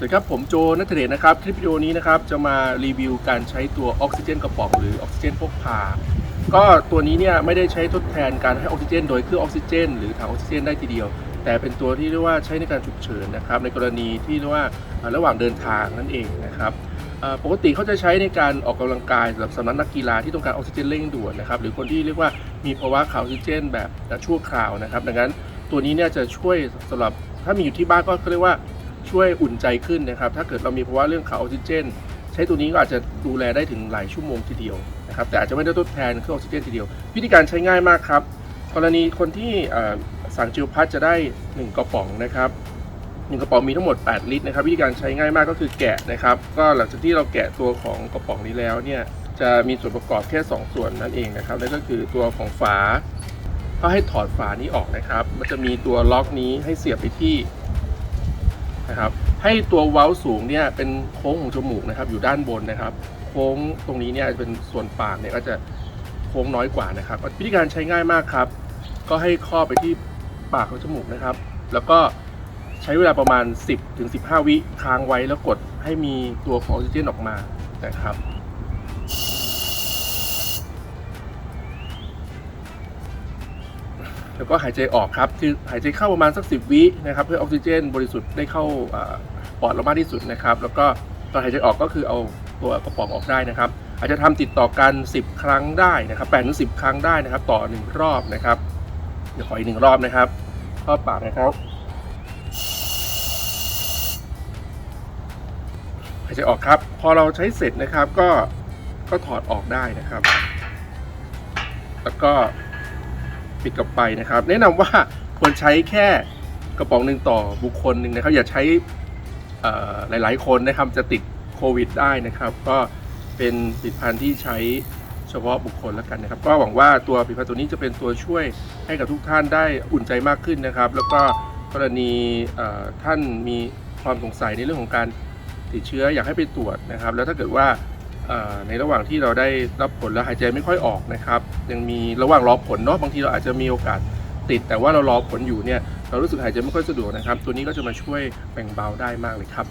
สวัสดีครับ ผมโจนัทเดชนะครับ คลิปวิดีโอนี้นะครับ จะมารีวิวการใช้ตัวออกซิเจนกระป๋องหรือออกซิเจนพกพา ก็ตัวนี้เนี่ยไม่ได้ใช้ทดแทนการให้ออกซิเจน โดยเครื่องออกซิเจน หรือถังออกซิเจนได้ทีเดียว แต่เป็นตัวที่เรียกว่าใช้ในการฉุกเฉินนะครับ ในกรณีที่เรียกว่าระหว่างเดินทางนั่นเองนะครับปกติเขาจะใช้ในการออกกำลังกายสำหรับสำนักนักกีฬาที่ต้องการออกซิเจนเร่งด่วนนะครับ หรือคนที่เรียกว่ามีภาวะขาดออกซิเจน แบบชั่วคราวนะครับ ดังนั้นตัวนี้เนี่ยจะช่วยสำหรับถ้ามีอยู่ที่บ้านก็เรียกว่า ช่วยอุ่นใจขึ้นนะครับ ถ้าเกิดเรามีภาวะเรื่องขาดออกซิเจน ใช้ตัวนี้ก็อาจจะดูแลได้ถึงหลายชั่วโมงทีเดียวนะครับ แต่อาจจะไม่ได้ทดแทนเครื่องออกซิเจนทีเดียว วิธีการใช้ง่ายมากครับ กรณีคนที่สั่งจิวพัทจะได้ 1 กระป๋องนะครับหนึ่งกระป๋องมีทั้งหมด 8 ลิตรนะครับ วิธีการใช้ง่ายมากก็คือแกะนะครับ ก็หลังจากที่เราแกะตัวของกระป๋องนี้แล้วเนี่ยจะมีส่วนประกอบแค่ 2 ส่วนนั่นเองนะครับนั่นก็คือตัวของฝาก็ให้ถอดฝานี้ออกนะครับ มันจะมีตัวล็อกนี้ให้เสียบไปที่ นะครับให้ตัวเว้าสูงเนี่ยเป็นโค้งของจมูกนะครับอยู่ด้านบนนะครับ โค้งตรงนี้เนี่ยเป็นส่วนปากเนี่ยก็จะโค้งน้อยกว่านะครับวิธีการใช้ง่ายมากครับ ก็ให้ครอบไปที่ปากของจมูกนะครับ แล้วก็ใช้เวลาประมาณ 10ถึง15 วิค้างไว้แล้วกดให้มีตัวของออกซิเจนออกมานะครับ แล้วก็หายใจออกครับคือหายใจเข้าประมาณสัก 10 วินะครับ เพื่อออกซิเจน บริสุทธิ์ได้เข้าปอดเรามากที่สุดนะครับ แล้วก็ตอนหายใจออกก็คือเอาตัวกระป๋องออกได้นะครับ อาจจะทำติดต่อกัน 10 ครั้งได้นะครับ8ถึง10 ครั้งได้นะครับ ต่อ 1 รอบนะครับเดี๋ยวขออีกหนึ่งรอบนะครับครอบปากนะครับหายใจออกครับ พอเราใช้เสร็จนะครับก็ก็ถอดออกได้นะครับ แล้วก็ ปิดกลับไปนะครับ แนะนำว่าควรใช้แค่กระป๋องหนึ่งต่อบุคคลหนึ่งนะครับ อย่าใช้หลาย ๆ คนนะครับจะติดโควิดได้นะครับ ก็เป็นผลิตภัณฑ์ที่ใช้เฉพาะบุคคลแล้วกันนะครับ ก็หวังว่าตัวผลิตภัณฑ์ตัวนี้จะเป็นตัวช่วยให้กับทุกท่านได้อุ่นใจมากขึ้นนะครับ แล้วก็กรณีท่านมีความสงสัยในเรื่องของการติดเชื้ออยากให้ไปตรวจนะครับ แล้วถ้าเกิดว่า ในระหว่างที่เราได้รับผลแล้วหายใจไม่ค่อยออกนะครับยังมีระหว่างรอผลเนาะบางทีเราอาจจะมีโอกาสติด แต่ว่าเรารอผลอยู่เนี่ยเรารู้สึกหายใจไม่ค่อยสะดวกนะครับ ตัวนี้ก็จะมาช่วยแบ่งเบาได้มากเลยครับ